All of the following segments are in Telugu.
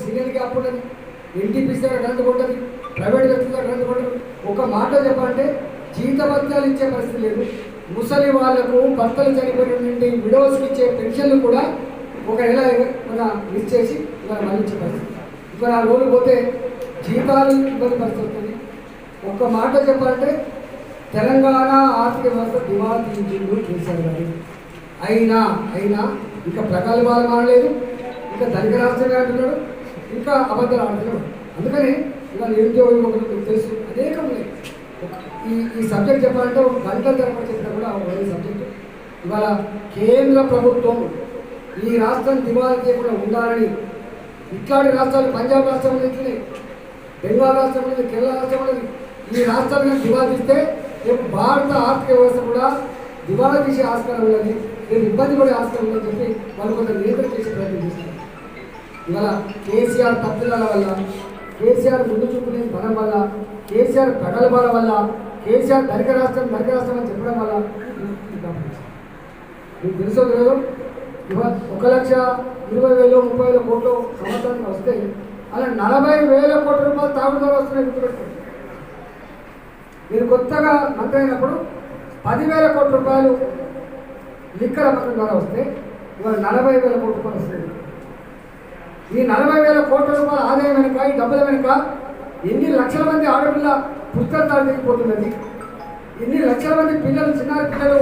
సీనియర్కి అప్పు ఎన్టీపీసీ దగ్గర కరెంట్ కొట్టదు ప్రైవేట్ వ్యక్తుల దగ్గర కొట్టదు ఒక మాట చెప్పాలంటే జీతభత్యాలు ఇచ్చే పరిస్థితి లేదు ముసలి వాళ్ళకు భర్తలు చనిపోయినటువంటి విడోస్కి ఇచ్చే పెన్షన్లు కూడా ఒక నెల మన మిస్ చేసి ఇవాళ మళ్ళీ పరిస్థితి ఇవాళ ఆ రోజు పోతే జీతాలు ఇబ్బంది పరిస్థితి వస్తుంది ఒక్క మాట చెప్పాలంటే తెలంగాణ ఆర్థిక వ్యవస్థ దివాళ తీయించిండు కేసీఆర్ గారు అయినా అయినా ఇంకా ప్రగల్భాలు మారలేదు ఇంకా ధనిక రాష్ట్రంగా అంటున్నాడు ఇంకా అబద్ధాలు ఆడుతున్నాడు. అందుకని ఇలా నిరుద్యోగ యువకులు తెలుసు అనేకం ఉన్నాయి ఈ ఈ సబ్జెక్ట్ చెప్పాలంటే ఒక గంటల తరపు చెప్పినా కూడా ఒక సబ్జెక్ట్. ఇవాళ కేంద్ర ప్రభుత్వం ఈ రాష్ట్రం దివాళా చేయకుండా ఉండాలని ఇట్లాంటి రాష్ట్రాలు పంజాబ్ రాష్ట్రం అనేది ఇట్లనే బెంగాల్ రాష్ట్రం అనేది కేరళ రాష్ట్రం అనేది ఈ రాష్ట్రాలను దివాళా రేపు భారత ఆర్థిక వ్యవస్థ కూడా దివాళా తీసే ఆస్కారం ఉన్నది రేపు ఇబ్బంది పడే ఆస్కారం ఉందని చెప్పి వాళ్ళు కొంత నియంత్రణ చేసే ఇవాళ కేసీఆర్ తప్పుదల వల్ల కేసీఆర్ ముందు చూపునే బలం వల్ల కేసీఆర్ ప్రగల్భాల వల్ల కేసీఆర్ ధనిక రాష్ట్రం ధనిక రాష్ట్రం అని చెప్పడం వల్ల మీకు తెలుసో తెలియదు ఇవాళ ఒక లక్ష ఇరవై వేలు ముప్పై వేల కోట్లు సంవత్సరానికి వస్తే అలా నలభై వేల కోట్ల రూపాయలు తాగుడుతో వస్తున్నాయి గుర్తుపెట్టుకోండి. మీరు కొత్తగా మంత్రి అయినప్పుడు పదివేల కోట్ల రూపాయలు లిక్కర్ అమ్మకం ద్వారా వస్తే ఇవాళ నలభై వేల కోట్ల రూపాయలు వస్తుంది ఈ నలభై వేల కోట్ల రూపాయల ఆదాయం వెనుక ఈ డబ్బుల వెనుక ఎన్ని లక్షల మంది ఆడపిల్ల పుస్తకాలు దిగిపోతున్నది ఎన్ని లక్షల మంది పిల్లలు చిన్న పిల్లలు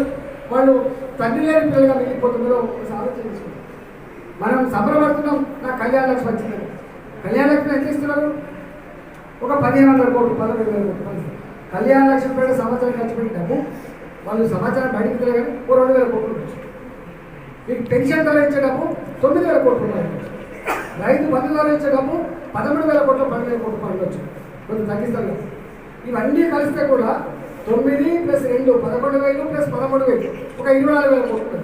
వాళ్ళు తండ్రి లేని పిల్లలుగా మిగిలిపోతున్నారో ఒకసారి ఆలోచన మనం సంబరపడుతున్నాం నా కళ్యాణ లక్ష్మి వచ్చిందని కళ్యాణ లక్ష్మి ఎంత ఇస్తున్నారు? ఒక పదిహేను వందల కోట్లు పదకొండు వేల కోట్లు. కళ్యాణ లక్ష్మి పేరు సంవత్సరం ఖర్చు పెట్టి డబ్బు. వాళ్ళు సమాచారం బయటకు తెలియగానే ఓ రెండు వేల కోట్లు మీకు పెన్షన్ ద్వారా డబ్బు తొమ్మిది వేల కోట్లు ఉన్నాయి. రైతు బంధు ద్వారా ఇచ్చే డబ్బు పదమూడు వేల కోట్ల పన్నెండు కోట్ల పనులు పండొచ్చు కొంచెం తగ్గిస్తాను. ఇవన్నీ కలిస్తే కూడా తొమ్మిది ప్లస్ రెండు పదకొండు వేలు ప్లస్ పదమూడు వేలు ఒక ఇరవై నాలుగు వేల కోట్లు